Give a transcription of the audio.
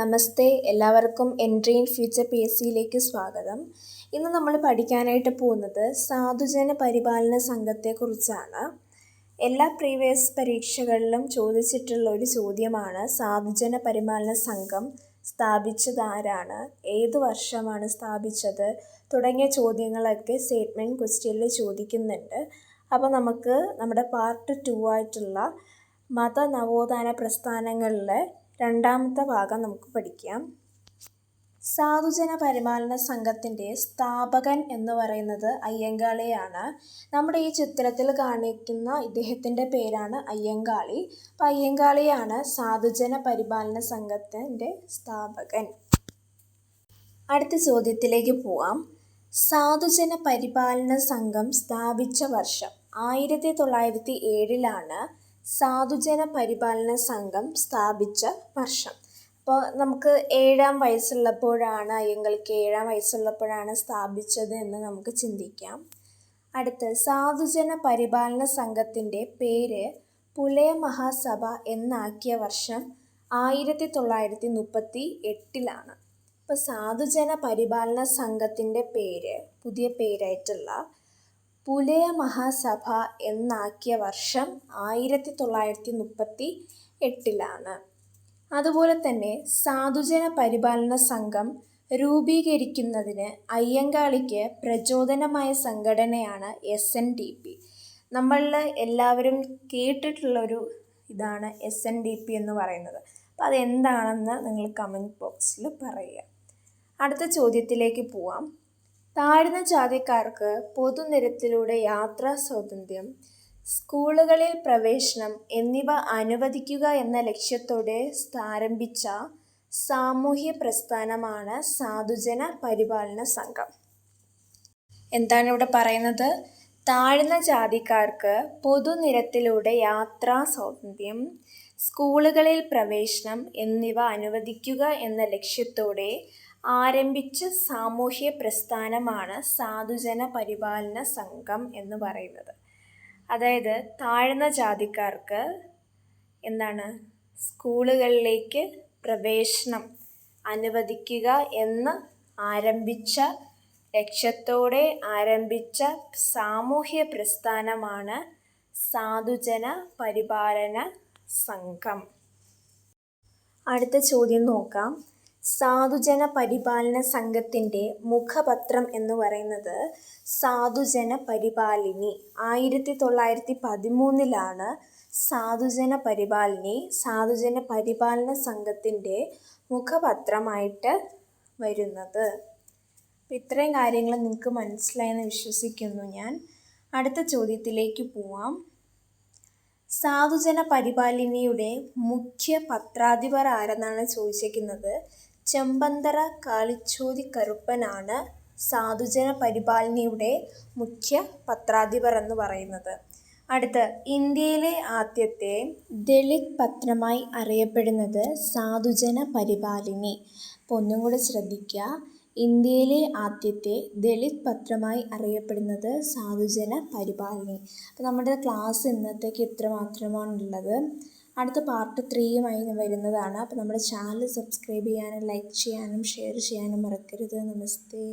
നമസ്തേ എല്ലാവർക്കും entry in future P S സിയിലേക്ക് സ്വാഗതം. ഇന്ന് നമ്മൾ പഠിക്കാനായിട്ട് പോകുന്നത് സാധുജന പരിപാലന സംഘത്തെക്കുറിച്ചാണ്. എല്ലാ പ്രീവിയസ് പരീക്ഷകളിലും ചോദിച്ചിട്ടുള്ള ഒരു ചോദ്യമാണ് സാധുജന പരിപാലന സംഘം സ്ഥാപിച്ചത് ആരാണ്? ഏത് വർഷമാണ് സ്ഥാപിച്ചത്? തുടങ്ങിയ ചോദ്യങ്ങളൊക്കെ സ്റ്റേറ്റ്മെന്റ് ക്വസ്റ്റ്യനിൽ ചോദിക്കുന്നുണ്ട്. അപ്പോൾ നമുക്ക് നമ്മുടെ പാർട്ട് ടു ആയിട്ടുള്ള മത നവോത്ഥാന പ്രസ്ഥാനങ്ങളിലെ രണ്ടാമത്തെ ഭാഗം നമുക്ക് പഠിക്കാം. സാധുജന പരിപാലന സംഘത്തിന്റെ സ്ഥാപകൻ എന്ന് പറയുന്നത് അയ്യങ്കാളിയാണ്. നമ്മുടെ ഈ ചിത്രത്തിൽ കാണിക്കുന്ന ഇദ്ദേഹത്തിന്റെ പേരാണ് അയ്യങ്കാളി. അപ്പം അയ്യങ്കാളിയാണ് സാധുജന പരിപാലന സംഘത്തിന്റെ സ്ഥാപകൻ. അടുത്ത ചോദ്യത്തിലേക്ക് പോവാം. സാധുജന പരിപാലന സംഘം സ്ഥാപിച്ച വർഷം ആയിരത്തി തൊള്ളായിരത്തി ഏഴിലാണ് സാധുജന പരിപാലന സംഘം സ്ഥാപിച്ച വർഷം. അപ്പോൾ നമുക്ക് ഏഴാം വയസ്സുള്ളപ്പോഴാണ് അയ്യങ്കൾക്ക് ഏഴാം വയസ്സുള്ളപ്പോഴാണ് സ്ഥാപിച്ചത് എന്ന് നമുക്ക് ചിന്തിക്കാം. അടുത്ത് സാധുജന പരിപാലന സംഘത്തിന്റെ പേര് പുലയ മഹാസഭ എന്നാക്കിയ വർഷം ആയിരത്തി തൊള്ളായിരത്തി മുപ്പത്തി എട്ടിലാണ് ഇപ്പോൾ സാധുജന പരിപാലന സംഘത്തിന്റെ പേര് പുതിയ പേരായിട്ടുള്ള പുലയ മഹാസഭ എന്നാക്കിയ വർഷം ആയിരത്തി തൊള്ളായിരത്തി മുപ്പത്തി എട്ടിലാണ് അതുപോലെ തന്നെ സാധുജന പരിപാലന സംഘം രൂപീകരിക്കുന്നതിന് അയ്യങ്കാളിക്ക് പ്രചോദനമായ സംഘടനയാണ് എസ് എൻ ഡി പി. നമ്മളിൽ എല്ലാവരും കേട്ടിട്ടുള്ളൊരു ഇതാണ് എസ് എൻ ഡി പി എന്ന് പറയുന്നത്. അപ്പോൾ അതെന്താണെന്ന് നിങ്ങൾ കമന്റ് ബോക്സിൽ പറയുക. അടുത്ത ചോദ്യത്തിലേക്ക് പോവാം. താഴ്ന്ന ജാതിക്കാർക്ക് പൊതുനിരത്തിലൂടെ യാത്രാ സ്വാതന്ത്ര്യം സ്കൂളുകളിൽ പ്രവേശനം എന്നിവ അനുവദിക്കുക എന്ന ലക്ഷ്യത്തോടെ ആരംഭിച്ച സാമൂഹ്യ പ്രസ്ഥാനമാണ് സാധുജന പരിപാലന സംഘം. എന്താണ് ഇവിടെ പറയുന്നത്? താഴ്ന്ന ജാതിക്കാർക്ക് പൊതുനിരത്തിലൂടെ യാത്രാ സ്വാതന്ത്ര്യം സ്കൂളുകളിൽ പ്രവേശനം എന്നിവ അനുവദിക്കുക എന്ന ലക്ഷ്യത്തോടെ ആരംഭിച്ച സാമൂഹ്യ പ്രസ്ഥാനമാണ് സാധുജന പരിപാലന സംഘം എന്ന് പറയുന്നത്. അതായത് താഴ്ന്ന ജാതിക്കാർക്ക് എന്താണ്? സ്കൂളുകളിലേക്ക് പ്രവേശനം അനുവദിക്കുക എന്ന് ആരംഭിച്ച ലക്ഷ്യത്തോടെ ആരംഭിച്ച സാമൂഹ്യ പ്രസ്ഥാനമാണ് സാധുജന പരിപാലന സംഘം. അടുത്ത ചോദ്യം നോക്കാം. സാധുജന പരിപാലന സംഘത്തിന്റെ മുഖപത്രം എന്ന് പറയുന്നത് സാധുജന പരിപാലിനി. ആയിരത്തി തൊള്ളായിരത്തി പതിമൂന്നിലാണ് സാധുജന പരിപാലിനി സാധുജന പരിപാലന സംഘത്തിന്റെ മുഖപത്രമായിട്ട് വരുന്നത്. ഇത്രയും കാര്യങ്ങൾ നിങ്ങൾക്ക് മനസ്സിലായെന്ന് വിശ്വസിക്കുന്നു ഞാൻ. അടുത്ത ചോദ്യത്തിലേക്ക് പോവാം. സാധുജന പരിപാലിനിയുടെ മുഖ്യ പത്രാധിപർ ആരെന്നാണ് ചോദിച്ചിരിക്കുന്നത്? ചെമ്പന്തറ കാളിച്ചോതി കറുപ്പനാണ് സാധുജന പരിപാലനയുടെ മുഖ്യ പത്രാധിപർ എന്ന് പറയുന്നത്. അടുത്ത് ഇന്ത്യയിലെ ആദ്യത്തെ ദളിത് പത്രമായി അറിയപ്പെടുന്നത് സാധുജന പരിപാലിനി. അപ്പോൾ ഒന്നും കൂടെ ശ്രദ്ധിക്കുക. ഇന്ത്യയിലെ ആദ്യത്തെ ദളിത് പത്രമായി അറിയപ്പെടുന്നത് സാധുജന പരിപാലിനി. അപ്പോൾ നമ്മുടെ ക്ലാസ് ഇന്നത്തേക്ക് ഇത്ര മാത്രമാണുള്ളത് അടുത്ത പാർട്ട് ത്രീയുമായി വരുന്നതാണ്. അപ്പോൾ നമ്മുടെ ചാനൽ സബ്സ്ക്രൈബ് ചെയ്യാനും ലൈക്ക് ചെയ്യാനും ഷെയർ ചെയ്യാനും മറക്കരുത്. നമസ്തേ.